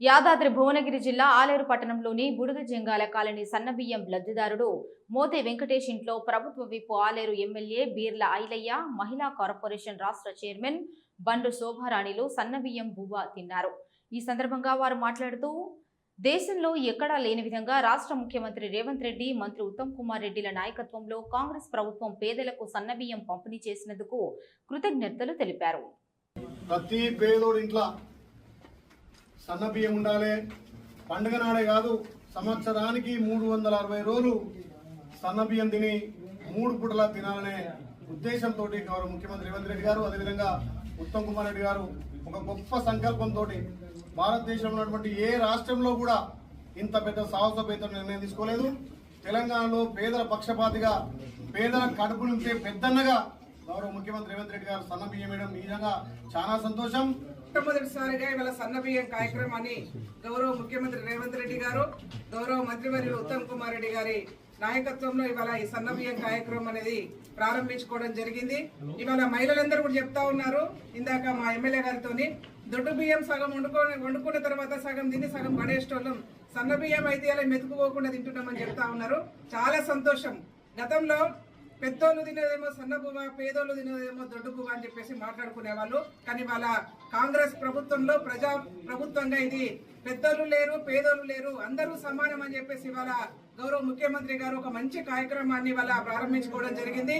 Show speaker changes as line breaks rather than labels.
యాదాద్రి భువనగిరి జిల్లా ఆలేరు పట్టణంలోని బుడుగ జంగాల కాలనీ సన్నబియ్యం లబ్ధిదారుడు మోతే వెంకటేష్ ఇంట్లో ప్రభుత్వ విప్పు ఆలేరు ఎమ్మెల్యే బీర్ల ఐలయ్య మహిళా కార్పొరేషన్ రాష్ట్ర చైర్మన్ బండు శోభారాణిలు సన్నబియ్యం బువ్వ తిన్నారు. ఈ సందర్భంగా వారు మాట్లాడుతూ దేశంలో ఎక్కడా లేని విధంగా రాష్ట్ర ముఖ్యమంత్రి రేవంత్ రెడ్డి మంత్రి ఉత్తమ్ కుమార్ రెడ్డిల నాయకత్వంలో కాంగ్రెస్ ప్రభుత్వం పేదలకు సన్నబియ్యం పంపిణీ చేసినందుకు కృతజ్ఞతలు తెలిపారు.
ప్రతి పేదోడి ఇంట్లో సన్న బియ్యం ఉండాలి. పండుగ నాడే కాదు సంవత్సరానికి మూడు వందల అరవై రోజులు సన్న బియ్యం తిని మూడు పూటలా తినాలనే ఉద్దేశంతో గౌరవ ముఖ్యమంత్రి రేవంత్ రెడ్డి గారు అదేవిధంగా ఉత్తమ్ కుమార్ రెడ్డి గారు ఒక గొప్ప సంకల్పంతో భారతదేశంలో ఉన్నటువంటి ఏ రాష్ట్రంలో కూడా ఇంత పెద్ద సాహసోపేత నిర్ణయం తీసుకోలేదు. తెలంగాణలో పేదల పక్షపాతిగా పేదల కడుపు నుంచే పెద్దన్నగా గౌరవ ముఖ్యమంత్రి రేవంత్ రెడ్డి గారు సన్న బియ్యం వేయడం నిజంగా చాలా సంతోషం.
మొట్టమొదటిసారిగా ఇవాళ సన్నబియ్యం కార్యక్రమాన్ని గౌరవ ముఖ్యమంత్రి రేవంత్ రెడ్డి గారు గౌరవ మంత్రివర్యులు ఉత్తమ్ కుమార్ రెడ్డి గారి నాయకత్వంలో ఇవాళ ఈ సన్నబియ్యం కార్యక్రమం అనేది ప్రారంభించుకోవడం జరిగింది. ఇవాళ మహిళలందరూ కూడా చెప్తా ఉన్నారు ఇందాక మా ఎమ్మెల్యే గారితోని దొడ్డు బియ్యం సగం వండుకొని వండుకున్న తర్వాత సగం తిని సగం పడేసేటోళ్ళం. సన్న బియ్యం అయితే ఇలా మెతుకుపోకుండా తింటున్నామని చెప్తా ఉన్నారు. చాలా సంతోషం. గతంలో పెద్దోళ్ళు తినేదేమో సన్న పేదోళ్ళు తినేదేమో దొడ్డు అని చెప్పేసి మాట్లాడుకునే వాళ్ళు కానీ వాళ్ళ కాంగ్రెస్ ప్రభుత్వంలో ప్రజా ప్రభుత్వంగా ఇది పెద్దోళ్ళు లేరు పేదోళ్ళు లేరు అందరూ సమానం అని చెప్పేసి ఇవాళ గౌరవ ముఖ్యమంత్రి గారు ఒక మంచి కార్యక్రమాన్ని వాళ్ళ ప్రారంభించుకోవడం జరిగింది.